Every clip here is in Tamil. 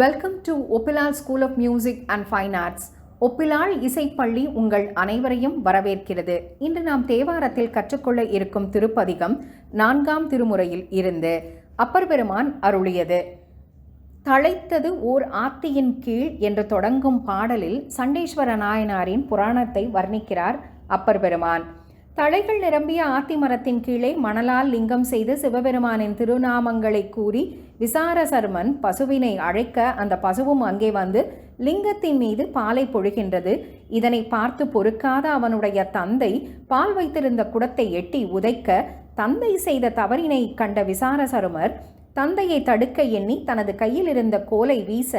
Welcome to Oppilal school of music and fine arts Oppilal இசைப்பள்ளி உங்கள் அனைவரையும் வரவேற்கிறது. இன்று நாம் தேவாரத்தில் கற்றுக்கொள்ள இருக்கும் திருப்பதிகம் நான்காம் திருமுறையில் இருந்து அப்பர் பெருமான் அருளியது. தழைத்தது ஓர் ஆத்தியின் கீழ் என்று தொடங்கும் பாடலில் சண்டேஸ்வர நாயனாரின் புராணத்தை வர்ணிக்கிறார் அப்பர் பெருமான். தழைகள் நிரம்பிய ஆத்தி மரத்தின் கீழே மணலால் லிங்கம் செய்து சிவபெருமானின் திருநாமங்களை கூறி விசாரசர்மன் பசுவினை அழைக்க அந்த பசுவும் அங்கே வந்து லிங்கத்தின் மீது பாலை பொழுகின்றது. இதனை பார்த்து பொறுக்காத அவனுடைய தந்தை பால் வைத்திருந்த குடத்தை எட்டி உதைக்க தந்தை செய்த தவறினை கண்ட விசாரசருமர் தந்தையை தடுக்க எண்ணி தனது கையில் இருந்த கோலை வீச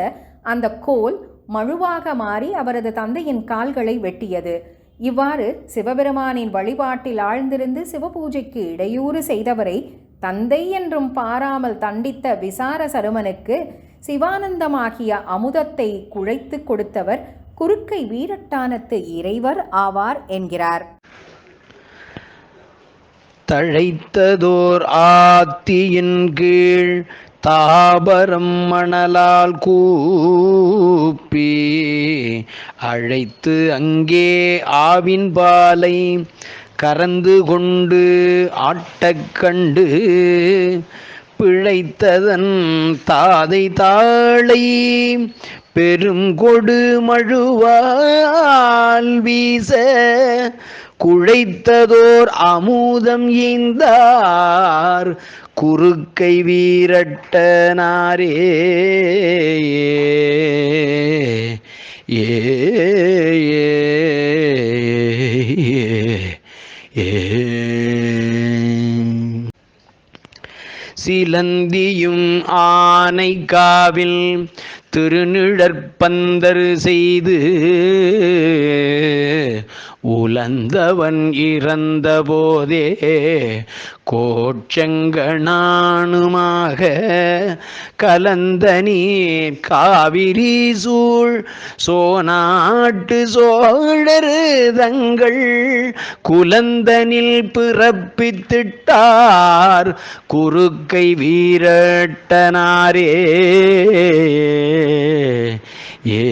அந்த கோல் மழுவாக மாறி அவரது தந்தையின் கால்களை வெட்டியது. இவ்வாறு சிவபெருமானின் வழிபாட்டில் ஆழ்ந்திருந்து சிவபூஜைக்கு இடையூறு செய்தவரை தந்தை என்றும் பாராமல் தண்டித்த விசார சருமனுக்கு சிவானந்தமாகிய அமுதத்தை குழைத்து கொடுத்தவர் குறுக்கை வீரட்டானத்து இறைவர் ஆவார் என்கிறார். தழைத்ததோர் ஆத்தியின் கீழ் தாபரம் மணலால் கூ அழைத்து அங்கே ஆவின் பாலை கறந்து கொண்டு ஆட்டக்கண்டு பிழைத்ததன் தாதை தாளை பெரும் கொடு மழுவால் வீச குழைத்ததோர் அமுதம் ஈந்தார். குறுக்கை வீரட்டனாரே ஏ சிலந்தியும் ஆனைக்காவில் திருநிழற்பந்தர் செய்து உலந்தவன் இறந்த போதே கோட்சங்கணானுமாக கலந்த நீர் காவிரி சூழ் சோநாட்டு சோழரு தங்கள் குலந்தனில் பிறப்பித்திட்டார் குறுக்கை வீரட்டனாரே. ஏ